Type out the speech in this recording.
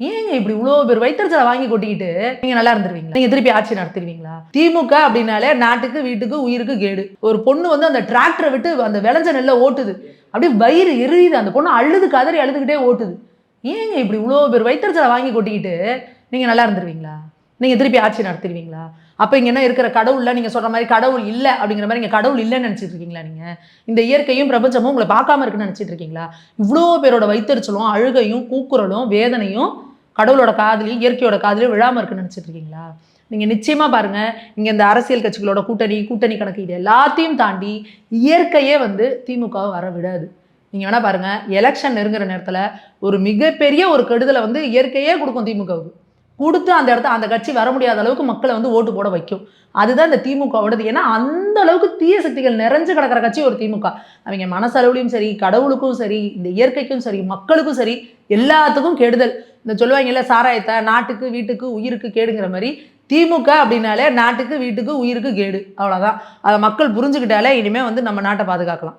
ஏங்க இப்படி இவ்வளோ பேர் வைத்தறிச்சலை வாங்கி கொட்டிக்கிட்டு நீங்க நல்லா இருந்துருவீங்களா? நீங்க திருப்பி ஆட்சி நடத்திடுவீங்களா திமுக அப்படின்னாலே நாட்டுக்கு வீட்டுக்கு உயிருக்கு கேடு. ஒரு பொண்ணு வந்து அந்த டிராக்டரை விட்டு அந்த விளைஞ்ச நெல்லை ஓட்டுது. அப்படியே வயிறு எரியுது. அந்த பொண்ணு அழுது கதறி அழுதுகிட்டே ஓட்டுது. ஏங்க இப்படி இவ்வளோ பேர் வைத்தறிச்சலை வாங்கி கொட்டிக்கிட்டு நீங்க நல்லா இருந்துருவீங்களா? நீங்க திருப்பி ஆட்சி நடத்திடுவீங்களா அப்போ இங்க என்ன இருக்கிற கடவுள்ல நீங்க சொல்ற மாதிரி கடவுள் இல்லை அப்படிங்கிற மாதிரி இங்க கடவுள் இல்லைன்னு நினைச்சிட்டு இருக்கீங்களா நீங்க? இந்த இயற்கையும் பிரபஞ்சமும் உங்களை பார்க்காம இருக்குன்னு நினைச்சிட்டு இருக்கீங்களா? இவ்வளோ பேரோட வைத்தறிச்சலும் அழுகையும் கூக்குரலும் வேதனையும் கடவுளோட காதலையும் இயற்கையோட காதலையும் விழாமல் இருக்குன்னு நினச்சிட்டு இருக்கீங்களா? நீங்கள் நிச்சயமாக பாருங்கள் இங்க இந்த அரசியல் கட்சிகளோட கூட்டணி கூட்டணி கணக்கு இது எல்லாத்தையும் தாண்டி இயற்கையே வந்து திமுகவை வர விடாது. நீங்கள் வேணால் பாருங்கள் எலெக்ஷன் நெருங்குற நேரத்தில் ஒரு மிகப்பெரிய ஒரு கெடுதலை வந்து இயற்கையே கொடுக்கும் திமுகவுக்கு. கொடுத்து அந்த இடத்த அந்த கட்சி வர முடியாத அளவுக்கு மக்களை வந்து ஓட்டு போட வைக்கும். அதுதான் இந்த திமுகவோடது. ஏன்னா அந்த அளவுக்கு தீய சக்திகள் நிறைஞ்சு கிடக்கிற கட்சி ஒரு திமுக. அவங்க மனசளவுலையும் சரி கடவுளுக்கும் சரி இந்த இயற்கைக்கும் சரி மக்களுக்கும் சரி எல்லாத்துக்கும் கெடுதல். இந்த சொல்லுவாங்கல்ல சாராயத்தை நாட்டுக்கு வீட்டுக்கு உயிருக்கு கேடுங்கிற மாதிரி திமுக அப்படின்னாலே நாட்டுக்கு வீட்டுக்கு உயிருக்கு கேடு. அவ்வளோதான் அதை மக்கள் புரிஞ்சுக்கிட்டாலே இனிமேல் வந்து நம்ம நாட்டை பாதுகாக்கலாம்.